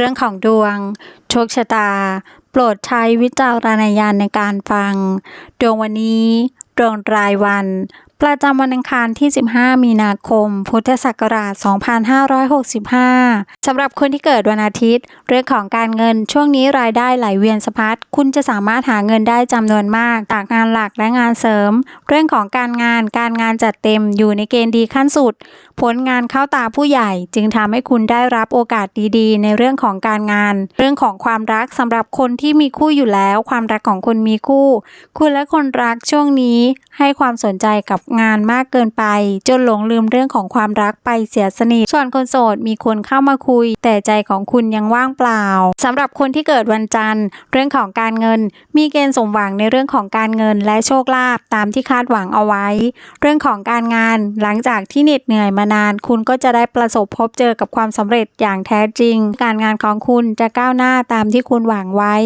รื่องของดวง โชคชะตา โปรดใช้วิจารณญาณในการฟัง ดวงวันนี้ ดวงรายวัน ประจำวันอังคารที่ 15 มีนาคม พุทธศักราช 2565 สำหรับคนที่เกิดวันอาทิตย์ เรื่องของการเงินช่วงนี้รายได้ไหลเวียนสะพัด คุณจะสามารถหาเงินได้จำนวนมาก จากงานหลักและงานเสริม เรื่องของการงานการงานจัดเต็มอยู่ในเกณฑ์ดีขั้นสุด ผลงานเข้าตาผู้ใหญ่ จึงทำให้คุณได้รับโอกาสดีๆ ในเรื่องของการงาน เรื่องของความรักสำหรับคนที่มีคู่อยู่แล้ว ความรักของคนมีคู่ คุณและคนรักช่วงนี้ให้ความสนใจกับงานมากเกินไป จนหลงลืมเรื่องของความรักไปเสียสนิทส่วนคนโสดมีคนเข้ามาคุย แต่ใจของคุณยังว่างเปล่าสำหรับคนที่เกิดวันจันทร์ เรื่องของการเงิน มีเกณฑ์สมหวังในเรื่องของการเงินและโชคลาภตามที่คาดหวังเอาไว้ เรื่องของการงานหลังจากที่เหน็ดเหนื่อยมานาน คุณก็จะได้ประสบพบเจอกับความสำเร็จอย่างแท้จริง การงานของคุณจะก้าวหน้าตามที่คุณหวังไว้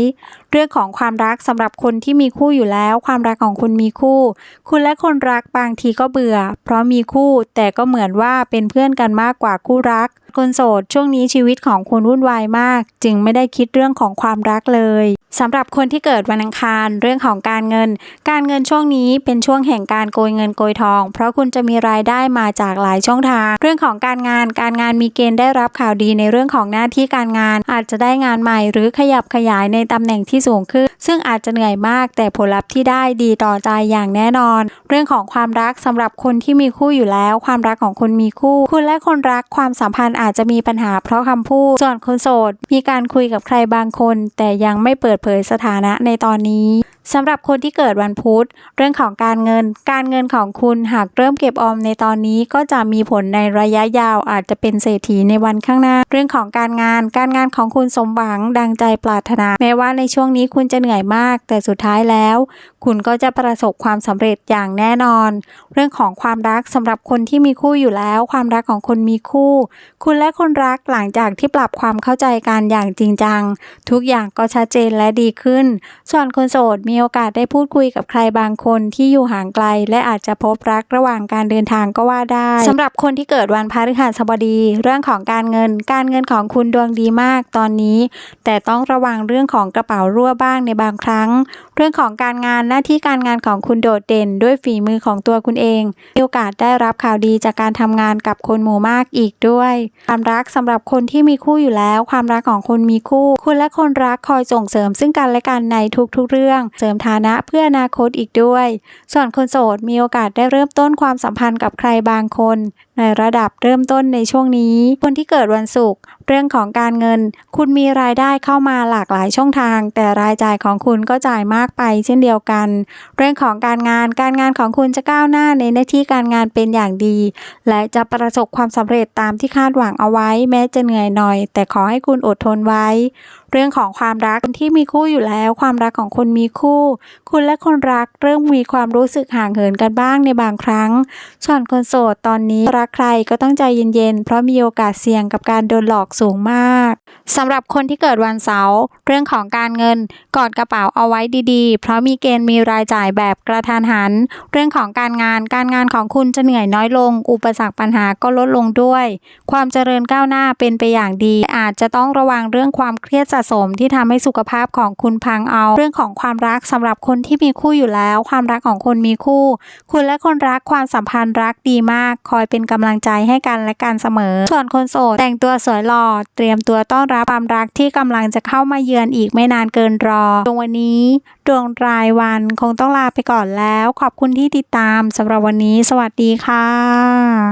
เรื่องของความรักสำหรับคนที่มีคู่อยู่แล้ว ความรักของคุณมีคู่ คุณและคนรักบางทีก็เบื่อ เพราะมีคู่แต่ก็เหมือนว่าเป็นเพื่อนกันมากกว่าคู่รัก คนโสด ช่วงนี้ชีวิตของคุณวุ่นวายมาก จึงไม่ได้คิดเรื่องของความรักเลยสำหรับคนที่เกิดวันอังคารเรื่องของการเงิน การเงินช่วงนี้เป็นช่วงแห่งการโกยเงินโกยทอง เพราะคุณจะมีรายได้มาจากหลายช่องทาง เรื่องของการงานการงานมีเกณฑ์ได้รับข่าวดีในเรื่องของหน้าที่การงาน อาจจะได้งานใหม่ หรือขยับขยายในตำแหน่งที่สูงขึ้น ซึ่งอาจจะเหนื่อยมาก แต่ผลลัพธ์ที่ได้ดีต่อใจอย่างแน่นอน เรื่องของความรักสำหรับคนที่มีคู่อยู่แล้ว ความรักของคนมีคู่ คุณและคนรักความสัมพันธ์อาจจะมีปัญหาเพราะคำพูด ส่วนคนโสด มีการคุยกับใครบางคน แต่ยังไม่เปิดเผยสถานะในตอนนี้ สำหรับคนที่เกิดวันพุธ เรื่องของการเงิน การเงินของคุณหากเริ่มเก็บออมในตอนนี้ก็จะมีผลในระยะยาวอาจจะเป็นเศรษฐีในวันข้างหน้า เรื่องของการงาน การงานของคุณสมหวังดังใจปรารถนา แม้ว่าในช่วงนี้คุณจะเหนื่อยมาก แต่สุดท้ายแล้ว คุณก็จะประสบความสำเร็จอย่างแน่นอน เรื่องของความรักสำหรับคนที่มีคู่อยู่แล้ว ความรักของคนมีคู่ คุณและคนรักหลังจากที่ปรับความเข้าใจกันอย่างจริงจัง ทุกอย่างก็ชัดเจนและดีขึ้น ส่วนคนโสดมีีโอกาสได้พูดคุยกับใครบางคนที่อยู่ห่างไกล และอาจจะพบรักระหว่างการเดินทางก็ว่าได้สำหรับคนที่เกิดวันพฤหัสบดี เรื่องของการเงิน การเงินของคุณดวงดีมากตอนนี้ แต่ต้องระวังเรื่องของกระเป๋ารั่วบ้างในบางครั้ง เรื่องของการงานหน้าที่การงานของคุณโดดเด่น ด้วยฝีมือของตัวคุณเองมีโอกาสได้รับข่าวดีจากการทำงานกับคนหมู่มากอีกด้วย ความรักสำหรับคนที่มีคู่อยู่แล้ว ความรักของคนมีคู่ คุณและคนรักคอยส่งเสริมซึ่งกันและกันในทุกๆเรื่องเสริมฐานะเพื่ออนาคตอีกด้วย ส่วนคนโสดมีโอกาสได้เริ่มต้นความสัมพันธ์กับใครบางคนในระดับเริ่มต้นในช่วงนี้ คนที่เกิดวันศุกร์เรื่องของการเงิน คุณมีรายได้เข้ามาหลากหลายช่องทาง แต่รายจ่ายของคุณก็จ่ายมากไปเช่นเดียวกัน เรื่องของการงานการงานของคุณจะก้าวหน้าในหน้าที่การงานเป็นอย่างดี และจะประสบความสำเร็จตามที่คาดหวังเอาไว้ แม้จะเหนื่อยหน่อย แต่ขอให้คุณอดทนไว้ เรื่องของความรักคนที่มีคู่อยู่แล้ว ความรักของคนมีคู่ คุณและคนรักเริ่มมีความรู้สึกห่างเหินกันบ้างในบางครั้งส่วนคนโสดตอนนี้รัใครก็ต้องใจเย็นๆ เพราะมีโอกาสเสี่ยงกับการโดนหลอกสูงมาก สำหรับคนที่เกิดวันเสาร์เรื่องของการเงินกอดกระเป๋าเอาไว้ดีๆ เพราะมีเกณฑ์มีรายจ่ายแบบกระทันหัน เรื่องของการงานการงานของคุณจะเหนื่อยน้อยลง อุปสรรคปัญหาก็ลดลงด้วย ความเจริญก้าวหน้าเป็นไปอย่างดี อาจจะต้องระวังเรื่องความเครียดสะสมที่ทำให้สุขภาพของคุณพังเอา เรื่องของความรักสำหรับคนที่มีคู่อยู่แล้ว ความรักของคนมีคู่ คุณและคนรักความสัมพันธ์รักดีมาก คอยเป็นกำลังใจให้กันและกันเสมอ ส่วนคนโสดแต่งตัวสวยหล่อเตรียมตัวต้อนรับความรักที่กำลังจะเข้ามาเยือนอีกไม่นานเกินรอดวงวันนี้ ดวงรายวันคงต้องลาไปก่อนแล้ว ขอบคุณที่ติดตามสำหรับวันนี้ สวัสดีค่ะ